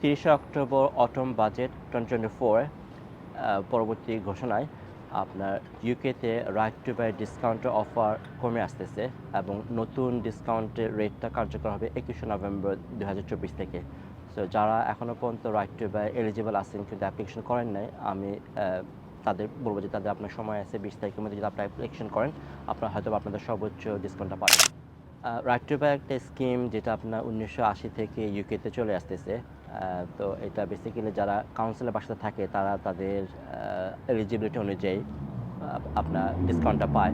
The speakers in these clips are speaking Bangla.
তিরিশে October autumn budget twenty twenty four পরবর্তী ঘোষণায় আপনার ইউকেতে রাইট টু বাই ডিসকাউন্টের অফার কমে আসতেছে এবং নতুন ডিসকাউন্টের রেটটা কার্যকর হবে একুশে নভেম্বর দু হাজার চব্বিশ থেকে। সো যারা এখনও পর্যন্ত রাইট টু বাই এলিজিবল আছেন কিন্তু অ্যাপ্লিকেশন করেন নাই, আমি তাদের বলব যে তাদের আপনার সময় আছে, বিশ তারিখের মধ্যে যদি আপনি অ্যাপ্লিকেশন করেন, আপনার হয়তো আপনাদের সর্বোচ্চ ডিসকাউন্টটা পাবেন। রাইট একটা স্কিম যেটা আপনার উনিশশো আশি থেকে ইউকেতে চলে আসতেছে। তো এটা বেসিক্যালি যারা কাউন্সিলের বাসাতে থাকে, তারা তাদের এলিজিবিলিটি অনুযায়ী আপনার ডিসকাউন্টটা পায়।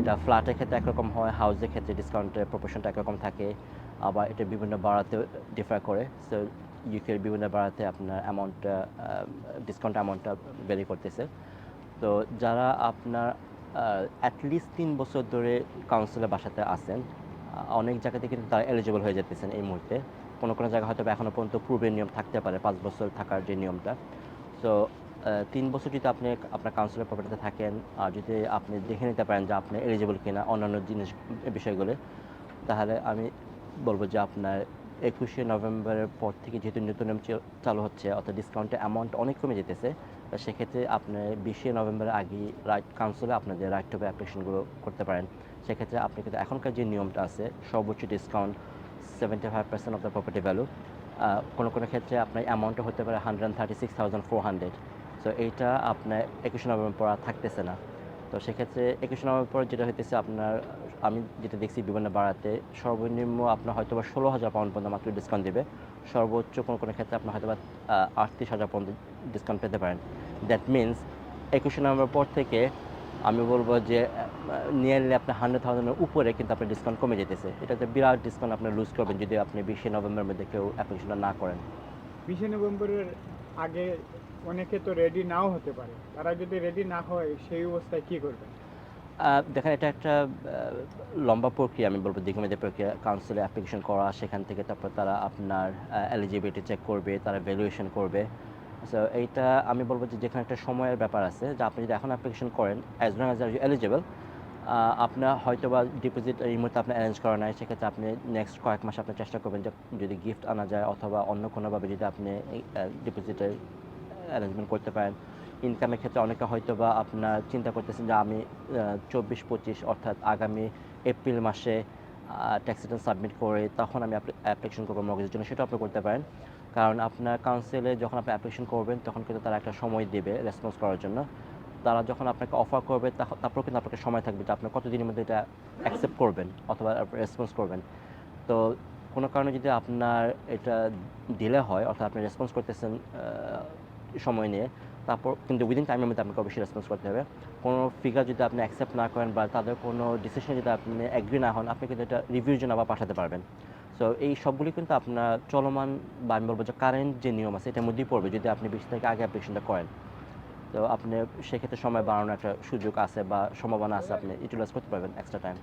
এটা ফ্ল্যাটের ক্ষেত্রে একরকম হয় হাউসের ক্ষেত্রে ডিসকাউন্টের প্রপোর্শনটা একরকম থাকে। আবার এটা বিভিন্ন বাড়াতে ডিফার করে। সো ইউকের বিভিন্ন বাড়াতে আপনার অ্যামাউন্টটা ডিসকাউন্ট অ্যামাউন্টটা বেরি করতেছে। তো যারা আপনার অ্যাটলিস্ট তিন বছর ধরে কাউন্সিলের বাসাতে আছেন অনেক জায়গাতে কিন্তু তারা এলিজিবল হয়ে যেতেছেন এই মুহূর্তে। কোনো কোনো জায়গা হয়তো এখনও পর্যন্ত পূর্বের নিয়ম থাকতে পারে, পাঁচ বছর থাকার যে নিয়মটা। সো তিন বছর যদি আপনি আপনার কাউন্সিলের প্রপার্টিতে থাকেন, আর যদি আপনি দেখে নিতে পারেন যে আপনি এলিজিবল কিনা অন্যান্য জিনিস, বিষয়গুলো, তাহলে আমি বলব যে আপনার একুশে নভেম্বরের পর থেকে যেহেতু নতুন নিয়ম চালু হচ্ছে, অর্থাৎ ডিসকাউন্টের অ্যামাউন্ট অনেক কমে যেতেছে সেক্ষেত্রে আপনি বিশে নভেম্বরের আগে রাইট কাউন্সিলে আপনাদের রাইট টু অ্যাপ্লিকেশনগুলো করতে পারেন। সেক্ষেত্রে আপনি কিন্তু এখনকার যে নিয়মটা আছে, সর্বোচ্চ discount seventy five percent of the property value কোনো কোনো ক্ষেত্রে আপনার অ্যামাউন্টটা হতে পারে hundred thirty six thousand four hundred so এইটা আপনার একুশে নভেম্বর পর থাকতেছে না। তো সেক্ষেত্রে একুশে নভেম্বর পর যেটা হইতেছে আপনার, আমি যেটা দেখছি বিভিন্ন বাড়াতে, সর্বনিম্ন আপনার হয়তো বা ষোলো হাজার পাউন্ড পর্যন্ত মাত্র ডিসকাউন্ট দেবে। সর্বোচ্চ কোনো কোনো ক্ষেত্রে আপনার হয়তো বা আটত্রিশ হাজার পর্যন্ত ডিসকাউন্ট পেতে পারেন। দ্যাট মিনস একুশে নভেম্বর পর থেকে আমি বলব যে নিয়ারলি আপনার হান্ড্রেড থাউজেন্ডের উপরে কিন্তু আপনার ডিসকাউন্ট কমে যেতেছে। এটাতে বিরাট ডিসকাউন্ট আপনি লুজ করবেন যদি আপনি বিশে নভেম্বরের মধ্যে কেউ অ্যাপ্লিকেশনটা না করেন। বিশে নভেম্বরের আগে অনেকে তো রেডি নাও হতে পারে। তারা যদি রেডি না হয় সেই অবস্থায় কি করবে? দেখেন এটা একটা লম্বা প্রক্রিয়া আমি বলব দীর্ঘমেয়াদী প্রক্রিয়া। কাউন্সিলে অ্যাপ্লিকেশন করা সেখান থেকে তারপর তারা আপনার এলিজিবিলিটি চেক করবে তারা ভ্যালুয়েশন করবে। সো এইটা আমি বলব যে যেখানে একটা সময়ের ব্যাপার আছে, যে আপনি যদি এখন অ্যাপ্লিকেশন করেন as long as are you eligible আপনার হয়তো বা ডিপোজিট এই মুহূর্তে আপনি অ্যারেঞ্জ করা নাই, সেক্ষেত্রে আপনি নেক্সট কয়েক মাস আপনি চেষ্টা করবেন যে যদি গিফট আনা যায় অথবা অন্য কোনোভাবে যদি আপনি ডিপোজিটের অ্যারেঞ্জমেন্ট করতে পারেন। ইনকামের ক্ষেত্রে অনেকে হয়তো বা আপনার চিন্তা করতেছেন যে আমি চব্বিশ পঁচিশ অর্থাৎ আগামী এপ্রিল মাসে ট্যাক্স রিটার্ন সাবমিট করে তখন আমি অ্যাপ্লিকেশন করব মর্গেজের জন্য সেটা আপনি করতে পারেন। কারণ আপনার কাউন্সিলে যখন আপনি অ্যাপ্লিকেশন করবেন, তখন কিন্তু তারা একটা সময় দেবে রেসপন্স করার জন্য। তারা যখন আপনাকে অফার করবে তারপর কিন্তু আপনাকে সময় থাকবে যে আপনি কতদিনের মধ্যে এটা অ্যাকসেপ্ট করবেন অথবা রেসপন্স করবেন। তো কোনো কারণে যদি আপনার এটা ডিলে হয়, অর্থাৎ আপনি রেসপন্স করতেছেন সময় নিয়ে, তারপর কিন্তু উইদিন টাইমের মধ্যে আপনাকে অবশ্যই রেসপন্স করতে হবে। কোনো ফিগার যদি আপনি অ্যাকসেপ্ট না করেন বা তাদের কোনো ডিসিশন যদি আপনি অ্যাগ্রি না হন, আপনি কিন্তু এটা রিভিউর জন্য আবার পাঠাতে পারবেন। সো এই সবগুলি কিন্তু আপনার চলমান বা আমি বলব যে কারেন্ট যে নিয়ম আছে, এটার মধ্যেই পড়বে যদি আপনি বেশি থেকে আগে অ্যাপ্লিকেশনটা করেন। তো আপনি সেক্ষেত্রে সময় বাড়ানোর একটা সুযোগ আছে বা সম্ভাবনা আছে আপনি ইউটিলাইজ করতে পারবেন এক্সট্রা টাইম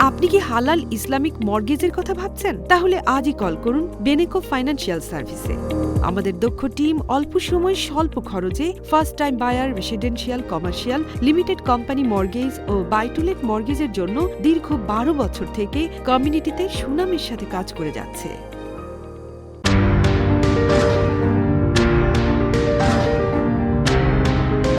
আপনি কি হালাল ইসলামিক মর্গেজের কথা ভাবছেন? তাহলে আজই কল করুন বেনেকো ফাইন্যান্সিয়াল সার্ভিসে। আমাদের দক্ষ টিম অল্প সময় স্বল্প খরচে first time buyer, residential, commercial, limited company mortgage ও বাইটুলেট মর্গেজের জন্য দীর্ঘ বারো বছর থেকে কমিউনিটিতে সুনামের সাথে কাজ করে যাচ্ছে।